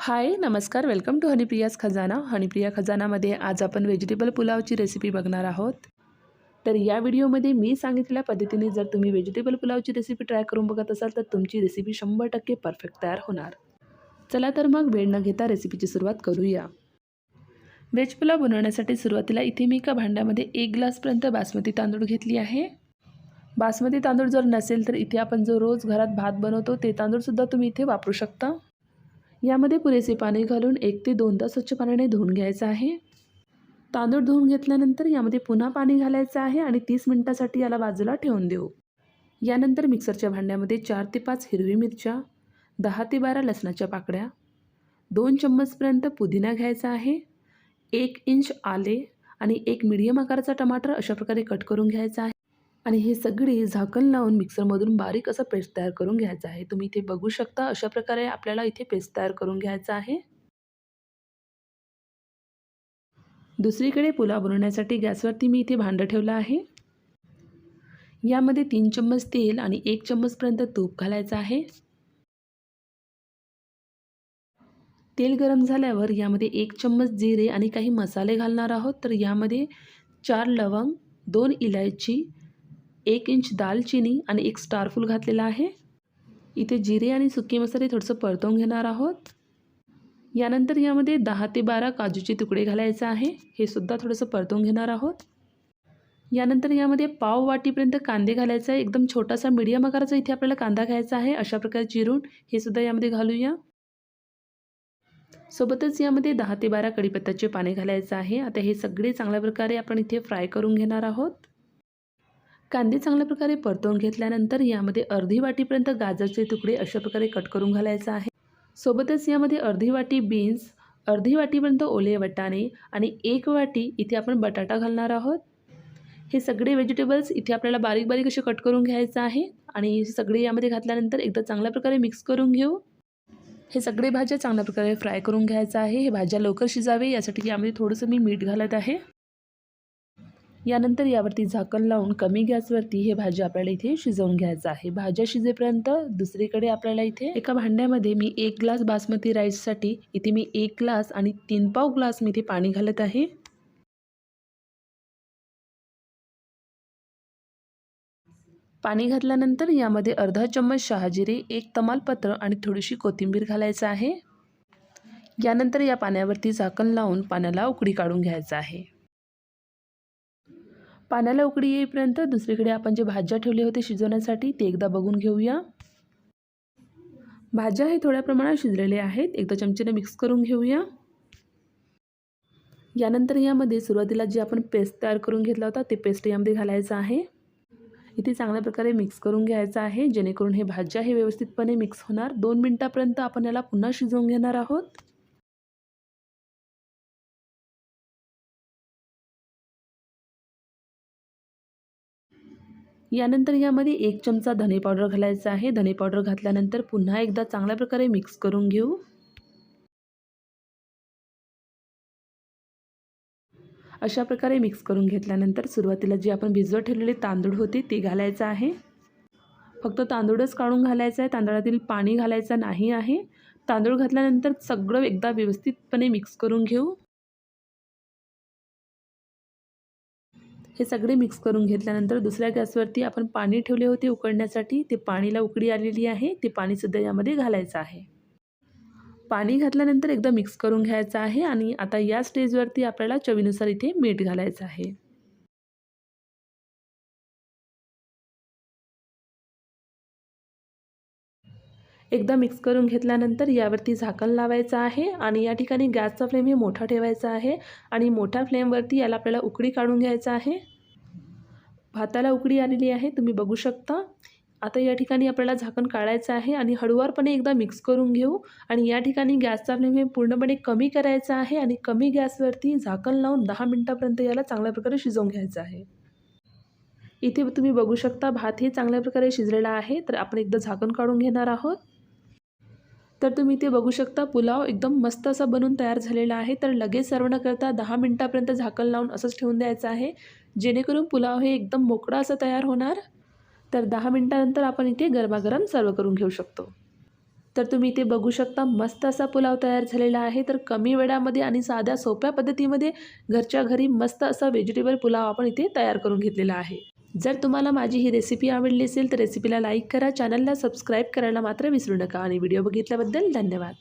हाय नमस्कार. Welcome to हनीप्रियाज खजाना हनीप्रिया खजानामध्ये आज आपण व्हेजिटेबल पुलावची रेसिपी बघणार आहोत. तर या व्हिडिओमध्ये मी सांगितलेल्या पद्धतीने जर तुम्ही व्हेजिटेबल पुलावची रेसिपी ट्राय करून बघत असाल तर तुमची रेसिपी शंभर टक्के परफेक्ट तयार होणार. चला तर मग वेळ न घेता रेसिपीची सुरुवात करूया. व्हेज पुलाव बनवण्यासाठी सुरुवातीला इथे मी एका भांड्यामध्ये एक ग्लासपर्यंत बासमती तांदूळ घेतली आहे. बासमती तांदूळ जर नसेल तर इथे आपण जो रोज घरात भात बनवतो ते तांदूळसुद्धा तुम्ही इथे वापरू शकता. यामध्ये पुरेसे पाणी घालून एक ते दोनदा स्वच्छ पाण्याने धुवून घ्यायचं आहे. तांदूळ धुवून घेतल्यानंतर यामध्ये पुन्हा पाणी घालायचं आहे आणि तीस मिनटासाठी याला बाजूला ठेवून देऊ. यानंतर मिक्सरच्या भांड्यामध्ये चार ते पाच हिरवी मिरच्या दहा ते बारा लसणाच्या पाकड्या दोन चम्मचपर्यंत पुदिना घ्यायचा आहे एक इंच आले आणि एक मिडियम आकाराचा टमाटर अशा प्रकारे कट करून घ्यायचा आहे. आणि हे सगळी झाकण लावून मिक्सरमधून बारीक असं पेस्ट तयार करून घ्यायचं आहे. तुम्ही इथे बघू शकता अशा प्रकारे आपल्याला इथे पेस्ट तयार करून घ्यायचा आहे. दुसरीकडे पुलाव बनवण्यासाठी गॅसवरती मी इथे भांडं ठेवलं आहे. यामध्ये तीन चम्मच तेल आणि एक चम्मचपर्यंत तूप घालायचं आहे. तेल गरम झाल्यावर यामध्ये एक चम्मच जिरे आणि काही मसाले घालणार आहोत. तर यामध्ये चार लवंग दोन इलायची एक इंच दालचिनी आणि एक स्टारफूल घातलेला आहे. इथे जिरे आणि सुके मसाले थोडंसं परतवून घेणार आहोत. यानंतर यामध्ये दहा ते बारा काजूचे तुकडे घालायचे आहे. हे सुद्धा थोडंसं परतवून घेणार आहोत. यानंतर यामध्ये पाव वाटीपर्यंत कांदे घालायचा आहे. एकदम छोटासा मीडियम आकाराचा इथे आपल्याला कांदा घ्यायचा आहे. अशा प्रकारे चिरून हे सुद्धा यामध्ये घालूया. सोबतच यामध्ये दहा ते बारा कढीपत्त्याचे पाने घालायचं आहे. आता हे सगळे चांगल्या प्रकारे आपण इथे फ्राय करून घेणार आहोत. कांदे चांगल्या प्रकारे परतवून घेतल्यानंतर यामध्ये अर्धी वाटीपर्यंत गाजरचे तुकडे अशा प्रकारे कट करून घालायचं आहे. सोबतच यामध्ये अर्धी वाटी बीन्स अर्धी वाटीपर्यंत ओले वटाणे आणि एक वाटी इथे आपण बटाटा घालणार आहोत. हे सगळे व्हेजिटेबल्स इथे आपल्याला बारीक बारीक असे कट करून घ्यायचं आहे आणि हे सगळे यामध्ये घातल्यानंतर एकदा चांगल्या प्रकारे मिक्स करून घेऊ. हे सगळे भाज्या चांगल्या प्रकारे फ्राय करून घ्यायचं आहे. हे भाज्या लवकर शिजावे यासाठी यामध्ये थोडंसं मी मीठ घालत आहे. यानंतर यावरती झाकण लावून कमी गॅसवरती हे भाज्या आपल्याला इथे शिजवून घ्यायचं आहे. भाज्या शिजेपर्यंत दुसरीकडे आपल्याला इथे एका भांड्यामध्ये मी एक ग्लास बासमती राईससाठी इथे मी एक ग्लास आणि तीन पाव ग्लास मी इथे पाणी घालत आहे. पाणी घातल्यानंतर यामध्ये अर्धा चम्मच शहाजिरे एक तमालपत्र आणि थोडीशी कोथिंबीर घालायचं आहे. यानंतर या पाण्यावरती झाकण लावून पाण्याला उकडी काढून घ्यायचं आहे. पाण्याला उकडी येईपर्यंत दुसरीकडे आपण जे भाज्या ठेवले होते शिजवण्यासाठी ते एकदा बघून घेऊया. भाज्या हे थोड्या प्रमाणात शिजलेले आहेत. एकदा चमचेने मिक्स करून घेऊया. यानंतर यामध्ये सुरुवातीला जे आपण पेस्ट तयार करून घेतला होता ते पेस्ट यामध्ये घालायचं आहे. इथे चांगल्या प्रकारे मिक्स करून घ्यायचं आहे. जेणेकरून हे भाज्या हे व्यवस्थितपणे मिक्स होणार. दोन मिनटापर्यंत आपण याला पुन्हा शिजवून घेणार आहोत. यानंतर यामध्ये एक चमचा धने पावडर घालायचा आहे. धने पावडर घातल्यानंतर पुन्हा एकदा चांगल्या प्रकारे मिक्स करून घेऊ. अशा प्रकारे मिक्स करून घेतल्यानंतर सुरुवातीला जी आपण भिजवत ठेवलेले तांदूळ होते ते घालायचं आहे. फक्त तांदूळच काढून घालायचं आहे. तांदळातील पाणी घालायचं नाही आहे. तांदूळ घातल्यानंतर सगळं एकदा व्यवस्थितपणे मिक्स करून घेऊ. हे सगळे मिक्स करून घेतल्यानंतर दुसऱ्या गॅसवरती आपण पाणी ठेवले होते उकडण्यासाठी ते पाणीला उकडी आलेली आहे. ते पाणीसुद्धा यामध्ये घालायचं आहे. पाणी घातल्यानंतर एकदा मिक्स करून घ्यायचं आहे आणि आता या स्टेजवरती आपल्याला चवीनुसार इथे मीठ घालायचं आहे. एकदा मिक्स करून घेतल्यानंतर यावरती झाकण लावायचं आहे आणि या ठिकाणी गॅसचा फ्लेम हे मोठा ठेवायचा आहे आणि मोठ्या फ्लेमवरती याला आपल्याला उकडी काढून घ्यायचं आहे. भाताला उकडी आलेली आहे तुम्ही बघू शकता. आता या ठिकाणी आपल्याला झाकण काढायचं आहे आणि हळूवारपणे एकदा मिक्स करून घेऊ आणि या ठिकाणी गॅसचा फ्लेम हे पूर्णपणे कमी करायचा आहे आणि कमी गॅसवरती झाकण लावून दहा मिनटापर्यंत याला चांगल्या प्रकारे शिजवून घ्यायचं आहे. इथे तुम्ही बघू शकता भात हे चांगल्या प्रकारे शिजलेला आहे. तर आपण एकदा झाकण काढून घेणार आहोत. तर तुम्ही ते बघू शकता. पुलाव एकदम मस्त असा बनून तयार झालेला आहे. तर लगेच सर्व न करता दहा मिनटापर्यंत झाकण लावून असंच ठेवून द्यायचं आहे. जेणेकरून पुलाव हे एकदम मोकळा असं तयार होणार. तर दहा मिनटानंतर आपण इथे गरमागरम सर्व करून घेऊ शकतो. तर तुम्ही इथे बघू शकता मस्त असा पुलाव तयार झालेला आहे. तर कमी वेळामध्ये आणि साध्या सोप्या पद्धतीमध्ये घरच्या घरी मस्त असा व्हेजिटेबल पुलाव आपण इथे तयार करून घेतलेला आहे. जर तुम्हाला माझी ही रेसिपी आवडली असेल तर रेसिपीला लाईक करा चॅनलला सबस्क्राईब करायला मात्र विसरू नका. आणि व्हिडिओ बघितल्याबद्दल धन्यवाद.